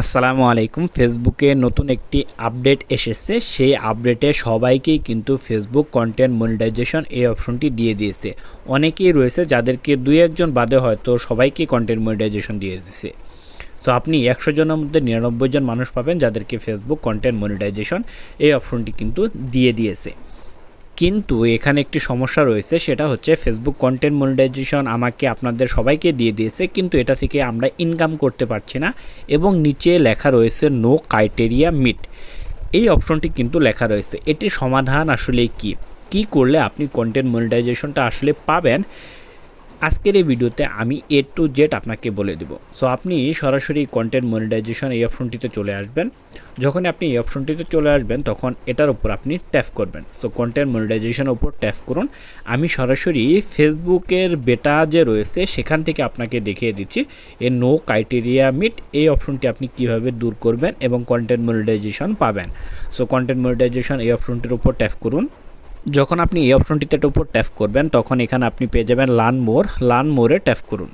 আসসালামু আলাইকুম। ফেসবুকে নতুন একটি আপডেট এসেছে। সেই আপডেটে সবাইকেই কিন্তু ফেসবুক কন্টেন্ট মনিটাইজেশন এই অপশনটি দিয়ে দিয়েছে। অনেকেই রয়েছে যাদেরকে দুই একজন বাদে হয়তো সবাইকে কন্টেন্ট মনিটাইজেশন দিয়ে দিয়েছে। সো, আপনি একশো জনের মধ্যে নিরানব্বই জন মানুষ পাবেন যাদেরকে ফেসবুক কন্টেন্ট মনিটাইজেশন এই অপশনটি কিন্তু দিয়ে দিয়েছে। কিন্তু এখানে একটি সমস্যা রয়েছে, সেটা হচ্ছে ফেসবুক কন্টেন্ট মনিটাইজেশন আমাকে আপনাদের সবাইকে দিয়ে দিয়েছে, কিন্তু এটা থেকে আমরা ইনকাম করতে পারছি না এবং নিচে লেখা রয়েছে নো ক্রাইটেরিয়া মিট এই অপশনটি কিন্তু লেখা রয়েছে। এটির সমাধান আসলে কি? কি করলে আপনি কন্টেন্ট মনিটাইজেশনটা আসলে পাবেন? আজকের এই ভিডিওতে আমি এ টু জেড আপনাকে বলে দেব। সো আপনি সরাসরি কন্টেন্ট মনিটাইজেশন এই অপশনটিতে চলে আসবেন। যখন আপনি এই অপশনটিতে চলে আসবেন, তখন এটার উপর আপনি ট্যাপ করবেন। সো কন্টেন্ট মনিটাইজেশনের উপর ট্যাপ করুন। আমি সরাসরি ফেসবুকের বেটা যে রয়েছে, সেখান থেকে আপনাকে দেখিয়ে দিচ্ছি এ নো ক্রাইটেরিয়া মিট এই অপশনটি আপনি কীভাবে দূর করবেন এবং কন্টেন্ট মনিটাইজেশন পাবেন। সো কন্টেন্ট মনিটাইজেশন এই অপশনটির উপর ট্যাপ করুন। যখন আপনি এই অপশনটিতে উপর ট্যাপ করবেন, তখন এখানে আপনি পেয়ে যাবেন লার্ন মোর লার্ন মোরে ট্যাপ করুন।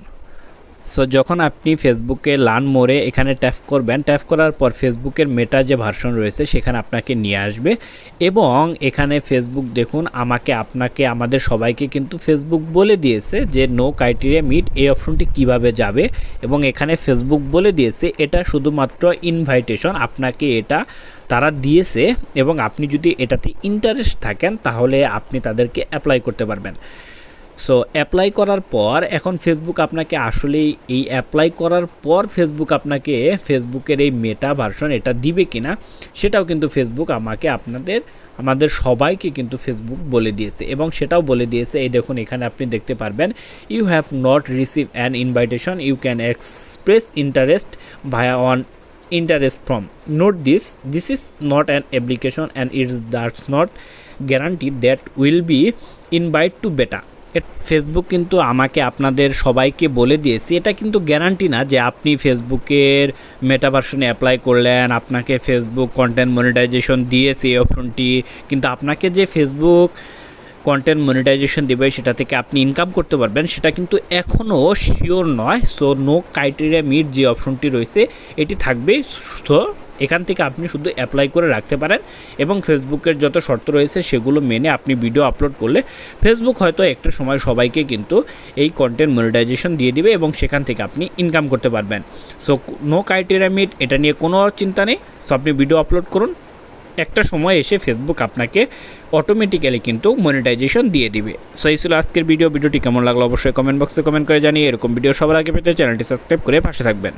সো যখন আপনি ফেসবুকে লার্ন মোরে এখানে ট্যাপ করবেন ট্যাপ করার পর ফেসবুকের মেটা যে ভার্সন রয়েছে, সেখানে আপনাকে নিয়ে আসবে এবং এখানে ফেসবুক দেখুন, আমাকে, আপনাকে, আমাদের সবাইকে কিন্তু ফেসবুক বলে দিয়েছে যে নো ক্রাইটেরিয়া মিট এই অপশনটি কীভাবে যাবে? এবং এখানে ফেসবুক বলে দিয়েছে, এটা শুধুমাত্র ইনভাইটেশন আপনাকে এটা তারা দিয়েছে এবং আপনি যদি এটাতে ইন্টারেস্ট থাকেন, তাহলে আপনি তাদেরকে অ্যাপ্লাই করতে পারবেন। সো অ্যাপ্লাই করার পর এখন ফেসবুক আপনাকে আসলেই এই অ্যাপ্লাই করার পর ফেসবুক আপনাকে ফেসবুকের এই মেটা ভার্সন এটা দিবে কিনা সেটাও কিন্তু ফেসবুক আমাকে আপনাদের, আমাদের সবাইকে কিন্তু ফেসবুক বলে দিয়েছে এবং সেটাও বলে দিয়েছে, এই দেখুন এখানে আপনি দেখতে পারবেন you have not receive an invitation you can express interest via on interest from note this this is not an application and it does not guarantee that will be invite to beta. Facebook কিন্তু আমাকে আপনাদের সবাইকে বলে দিয়েছে। এটা কিন্তু guarantee না যে আপনি ফেসবুকের মেটা ভার্সনে অ্যাপ্লাই করলেন, আপনাকে ফেসবুক কন্টেন্ট মনিটাইজেশন দিয়েছে এই অপশনটি কিন্তু আপনাকে যে ফেসবুক কন্টেন্ট মনিটাইজেশন দেবে সেটা থেকে আপনি ইনকাম করতে পারবেন, সেটা কিন্তু এখনও শিওর নয়। সো নো ক্রাইটেরিয়া মিট যে অপশনটি রয়েছে, এটি থাকবে। সো এখান থেকে আপনি শুধু অ্যাপ্লাই করে রাখতে পারেন এবং ফেসবুকের যত শর্ত রয়েছে সেগুলো মেনে আপনি ভিডিও আপলোড করলে ফেসবুক হয়তো একটা সময় সবাইকে কিন্তু এই কন্টেন্ট মনিটাইজেশন দিয়ে দিবে এবং সেখান থেকে আপনি ইনকাম করতে পারবেন। সো নো ক্রাইটেরিয়া মিট এটা নিয়ে কোনো চিন্তা নেই। সো আপনি ভিডিও আপলোড করুন। একটা সময় এসে ফেসবুক আপনাকে অটোমেটিক্যালি কিন্তু মনিটাইজেশন দিয়ে দিবে। সো এই ছিল আজকের ভিডিও ভিডিওটি কেমন লাগল অবশ্যই কমেন্ট বক্সে কমেন্ট করে জানিয়ে এরকম ভিডিও সবার আগে পেতে চ্যানেলটি সাবস্ক্রাইব করে পাশে থাকবেন।